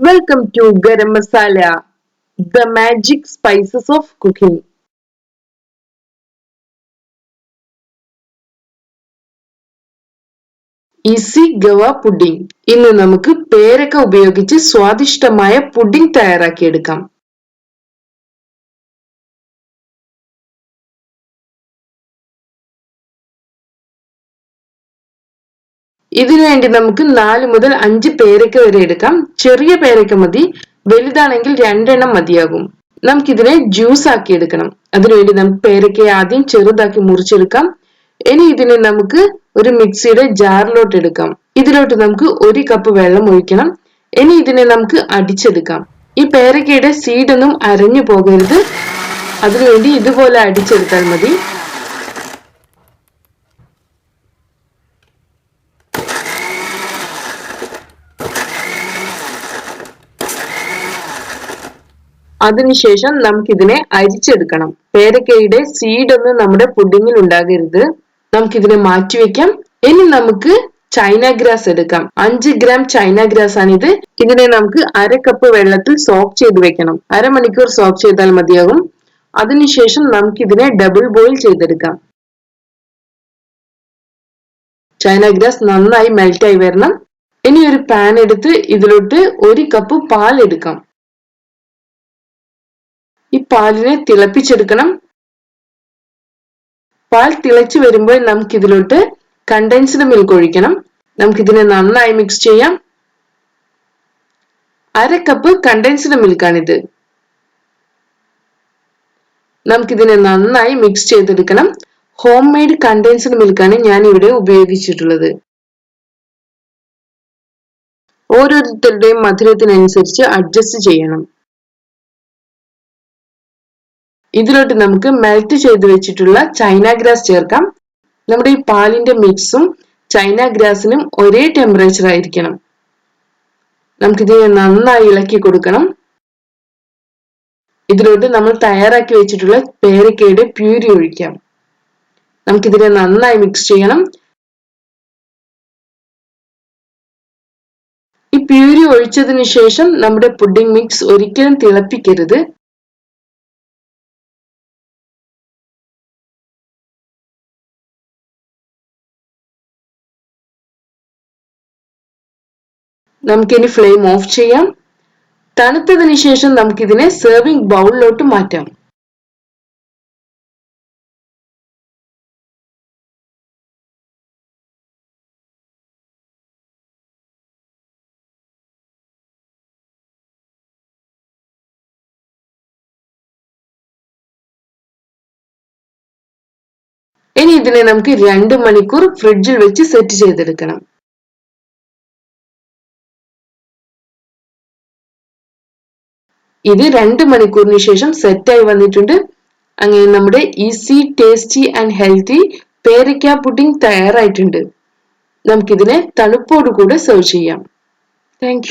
Welcome to garam masala the magic spices of cooking easy guava pudding ഇന്ന് നമുക്ക് പേരക്ക ഉപയോഗിച്ച് സ്വാദിഷ്ടമായ പുഡിംഗ് തയ്യാറാക്കിയെടുക്കാം. ഇതിനു വേണ്ടി നമുക്ക് നാല് മുതൽ അഞ്ച് പേരക്ക വരെ എടുക്കാം. ചെറിയ പേരക്ക മതി വലുതാണെങ്കിൽ രണ്ടെണ്ണം മതിയാകും. നമുക്കിതിനെ ജ്യൂസ് ആക്കി എടുക്കണം. അതിനുവേണ്ടി നമുക്ക് പേരക്ക ആദ്യം ചെറുതാക്കി മുറിച്ചെടുക്കാം. ഇനി ഇതിനെ നമുക്ക് ഒരു മിക്സിയുടെ ജാറിലോട്ട് എടുക്കാം. ഇതിലോട്ട് നമുക്ക് ഒരു കപ്പ് വെള്ളം ഒഴിക്കണം. ഇനി ഇതിനെ നമുക്ക് അടിച്ചെടുക്കാം. ഈ പേരക്കയുടെ സീഡൊന്നും അരഞ്ഞു പോകരുത്. അതിനുവേണ്ടി ഇതുപോലെ അടിച്ചെടുത്താൽ മതി. അതിനുശേഷം നമുക്കിതിനെ അരിച്ചെടുക്കണം. പേരക്കയുടെ സീഡ് ഒന്നും നമ്മുടെ പുഡിങ്ങിൽ ഉണ്ടാകരുത്. നമുക്കിതിനെ മാറ്റിവെക്കാം. ഇനി നമുക്ക് ചൈന ഗ്രാസ് എടുക്കാം. അഞ്ച് ഗ്രാം ചൈന ഗ്രാസ് ആണ് ഇത് ഇതിനെ നമുക്ക് അര കപ്പ് വെള്ളത്തിൽ സോക്ക് ചെയ്ത് വെക്കണം. അരമണിക്കൂർ സോക്ക് ചെയ്താൽ മതിയാകും. അതിനുശേഷം നമുക്കിതിനെ ഡബിൾ ബോയിൽ ചെയ്തെടുക്കാം. ചൈന ഗ്രാസ് നന്നായി മെൽറ്റായി വരണം. ഇനി ഒരു പാൻ എടുത്ത് ഇതിലോട്ട് ഒരു കപ്പ് പാൽ എടുക്കാം ഈ പാലിനെ തിളപ്പിച്ചെടുക്കണം. പാൽ തിളച്ചു വരുമ്പോൾ നമുക്ക് ഇതിലോട്ട് കണ്ടൻസ്ഡ് മിൽക്ക് ഒഴിക്കണം. നമുക്കിതിനെ നന്നായി മിക്സ് ചെയ്യാം. അര കപ്പ് കണ്ടൻസ്ഡ് മിൽക്കാണിത് നമുക്കിതിനെ നന്നായി മിക്സ് ചെയ്തെടുക്കണം. ഹോം മെയ്ഡ് കണ്ടൻസ്ഡ് മിൽക്കാണ് ഞാൻ ഇവിടെ ഉപയോഗിച്ചിട്ടുള്ളത്. ഓരോരുത്തരുടെയും മധുരത്തിനനുസരിച്ച് അഡ്ജസ്റ്റ് ചെയ്യണം. ഇതിലോട്ട് നമുക്ക് മെൽറ്റ് ചെയ്ത് വെച്ചിട്ടുള്ള ചൈന ഗ്രാസ് ചേർക്കാം. നമ്മുടെ ഈ പാലിന്റെ മിക്സും ചൈന ഗ്രാസിനും ഒരേ ടെമ്പറേച്ചർ ആയിരിക്കണം. നമുക്കിതിനെ നന്നായി ഇളക്കി കൊടുക്കണം. ഇതിലോട്ട് നമ്മൾ തയ്യാറാക്കി വെച്ചിട്ടുള്ള പേരക്കയുടെ പ്യൂരി ഒഴിക്കാം. നമുക്കിതിനെ നന്നായി മിക്സ് ചെയ്യണം. ഈ പ്യൂരി ഒഴിച്ചതിന് ശേഷം നമ്മുടെ പുഡിംഗ് മിക്സ് ഒരിക്കലും തിളപ്പിക്കരുത്. നമുക്കിനി ഫ്ലെയിം ഓഫ് ചെയ്യാം. തണുത്തതിന് ശേഷം നമുക്കിതിനെ സെർവിംഗ് ബൗളിലോട്ട് മാറ്റാം. ഇനി ഇതിനെ നമുക്ക് രണ്ട് മണിക്കൂർ ഫ്രിഡ്ജിൽ വെച്ച് സെറ്റ് ചെയ്തെടുക്കണം. ഇത് രണ്ട് മണിക്കൂറിന് ശേഷം സെറ്റായി വന്നിട്ടുണ്ട്. അങ്ങനെ നമ്മുടെ ഈസി ടേസ്റ്റി ആൻഡ് ഹെൽത്തി പേരയ്ക്ക പുഡിംഗ് തയ്യാറായിട്ടുണ്ട്. നമുക്കിതിനെ തണുപ്പോടുകൂടെ സെർവ് ചെയ്യാം. താങ്ക്